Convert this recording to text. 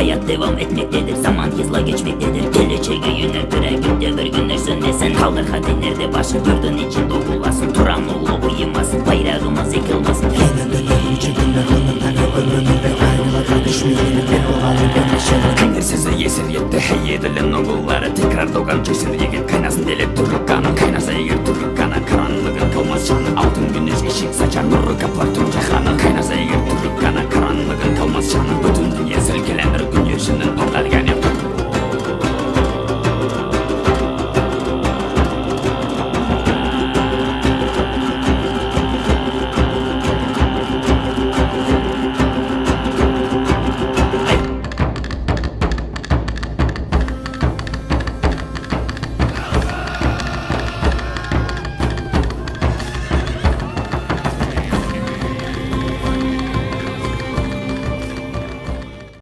Hayat devam etmektedir zaman hızla geçmektedir. Geleceğe yöneltire gündür bir günler sönmesin Kaldır hadi nerede başı gördüğün için dokulasın. Turan oğlu uyumasın bayrağımız yıkılmasın Kinder size yesir yetti hey edilen oğulları. Tekrar doğan cesur yigit kaynasın deli turuk kanı. Kaynasa eğer turuk kanı karanlığın kalmaz canı. Altın güneş ışık saçar nuru kaplar tüm cihanı and